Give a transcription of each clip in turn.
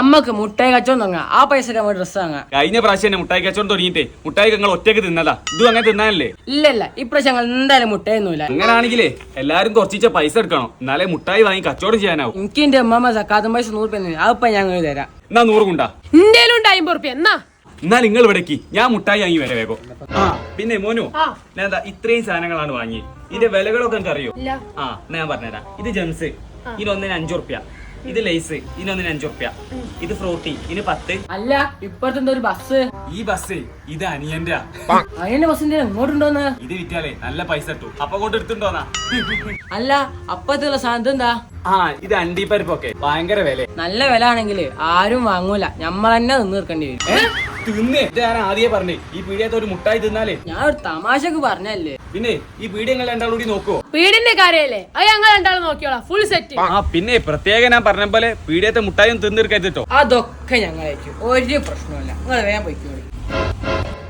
അമ്മയ്ക്ക് മുട്ടായി കച്ചോ തുടങ്ങാം. ആ പൈസ നമ്മൾ ഡ്രസ് വാങ്ങാം. കഴിഞ്ഞ പ്രാവശ്യം തന്നെ മുട്ടായി കച്ചവടം തുടങ്ങിയിട്ടേ. മുട്ടായി ഞങ്ങൾ ഒറ്റയ്ക്ക് തിന്നതാ ഇതും അങ്ങനെ തിന്നാനല്ലേ? ഇല്ല ഇല്ല ഇപ്രാവശ്യം ഞങ്ങൾ എന്തായാലും മുട്ടയൊന്നുമില്ല അങ്ങനാണെങ്കിലേ എല്ലാരും കുറച്ചിച്ച പൈസ എടുക്കണം. എന്നാലേ മുട്ടായി വാങ്ങി കച്ചവടം ചെയ്യാനാവും. എനിക്ക് എന്റെ അമ്മമ്മ സക്കാത്തും പൈസ നൂറ് രൂപ അതിപ്പോ ഞങ്ങൾ തരാം. എന്നാ നൂറ് കൊണ്ടാ എന്തേലും ഉണ്ട് അമ്പത് റുപ്യ എന്നാ? എന്നാ നിങ്ങൾ ഇവിടേക്ക്. ഞാൻ മുട്ടായി വാങ്ങി വരെ വേഗം. ആ പിന്നെ മോനു ആ. ഞാൻ ദാ ഇത്രയും സാധനങ്ങളാണ് വാങ്ങി ഇതിന്റെ വിലകളൊക്കെ എനിക്ക് അറിയോ ഇല്ല. ആ എന്നാ ഞാൻ പറഞ്ഞുതരാം. ഇത് ജെംസ്. ഇതിനൊന്നിന് അഞ്ചു റുപ്യ ഇത് ലേസ് ഇതിനൊന്നിന് അഞ്ചു റുപ്യ ഇത് ഫ്രൂട്ടി ഇതിന് പത്ത്. അല്ല ഇപ്പഴത്തെ ഒരു ബസ് ഈ ബസ് ഇത് അനിയന്റെ. അനിയന്റെ ബസ്സിന്റെ ഇങ്ങോട്ടുണ്ടോന്ന് ഇത് വിറ്റാലേ നല്ല പൈസ കിട്ടും. അപ്പൊ കൊണ്ട് എടുത്തുണ്ടോന്നാ അല്ല അപ്പത്തുള്ള സാധനം എന്താ? ആ ഇത് അണ്ടിപ്പരിപ്പൊക്കെ. ഭയങ്കര വില നല്ല വില ആണെങ്കിൽ ആരും വാങ്ങൂല. നമ്മൾ തന്നെ നിന്ന് തീർക്കേണ്ടി വരും. തിന്നേ. ഇത് ഞാൻ ആദ്യമേ പറഞ്ഞേ. ഈ പീടിയത്തെ ഒരു മുട്ടായി തിന്നാലേ. ഞാൻ ഒരു തമാശക്ക് പറഞ്ഞല്ലേ പിന്നെ ഈ പീടിയ നിങ്ങൾ രണ്ടാളും കൂടി നോക്കുവോ പീടിന്റെ കാര്യല്ലേ? അത് ഞങ്ങൾ രണ്ടാളും നോക്കിയോളാം. ഫുൾ സെറ്റ് ആ പിന്നെ പ്രത്യേകം ഞാൻ പറഞ്ഞ പോലെ പീടിയത്തെ മുട്ടായും തിന്നിരിക്കോ അതൊക്കെ ഞങ്ങളായിരിക്കും ഒരു പ്രശ്നമില്ല നിങ്ങൾ വേഗം പോയിക്കോളി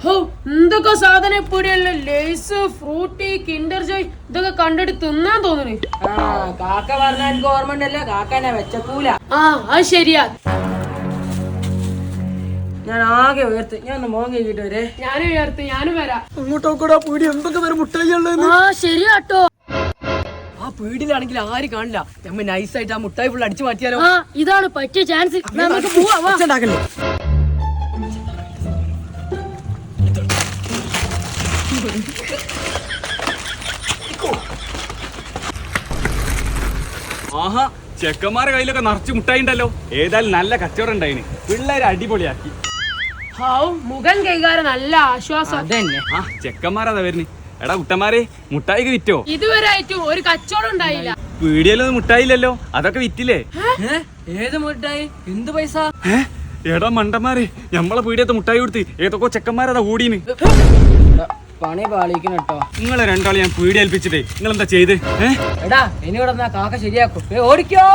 ഹോ എന്തൊക്കെ സാധനം ഇപ്പൊടിയല്ലോ ലേസ് ഫ്രൂട്ടി കിൻഡർ ജോയ് ഇതൊക്കെ കണ്ടിട്ട് തിന്നാൻ തോന്നുന്നു കാക്ക പറഞ്ഞ എനിക്ക് ഓർമ്മ ഉണ്ടല്ലോ കാക്ക എന്നെ വെച്ചക്കൂല. ആ അത് ശരിയാ. ഞാൻ ആകെ ഉയർത്ത്. ഞാൻ ഒന്ന് മോൻ കഴിക്കിട്ട് വരെ. ഞാനും ഉയർത്ത് ഞാനും വരാം. അങ്ങോട്ടോക്കടാ പീടി എന്തൊക്കെ വരെ മുട്ടായി ആ ശരിയാട്ടോ ആ പീടിയിലാണെങ്കിൽ ആരും കാണില്ല. നമ്മ നൈസായിട്ട് ആ മുട്ടായി ഫുൾ അടിച്ചു മാറ്റിയാലോ? ആ ഇതാണ് പറ്റിയ ചാൻസ് നമുക്ക് ആഹാ ചെക്കന്മാരെ കയ്യിലൊക്കെ നിറച്ച് മുട്ടായി ഉണ്ടല്ലോ. ഏതായാലും നല്ല കച്ചവടം ഉണ്ടായിന്. പിള്ളേരെ അടിപൊളിയാക്കി. മുഖം കൈകാരം നല്ല ആശ്വാസം. അതന്നെ. ആ ചെക്കന്മാരതാ വരുന്നു. എടാ കുട്ടന്മാരെ മുട്ടായിക്ക് വിറ്റോ? ഇതുവരെ ആയിട്ടും ഒരു കച്ചവടം ഉണ്ടായില്ല. പീടിയയിലൊന്നും മുട്ടായില്ലല്ലോ. അതൊക്കെ വിറ്റില്ലേ? ഏത് മുട്ടായി? എന്ത് പൈസ? എടാ മണ്ടന്മാരെ ഞമ്മളെ പീടിയത്തെ മുട്ടായി കൊടുത്തി ഏതൊക്കെ ചെക്കന്മാരതാ ഓടീന് പണി പാളിക്കണം കേട്ടോ. നിങ്ങളെ രണ്ടാളെ ഞാൻ പീടിയേൽപ്പിച്ചിട്ടേ നിങ്ങൾ എന്താ ചെയ്ത്? എടാ ഇനി ഇവിടെ കാക്ക ശരിയാക്കും. ഓടിക്കോ.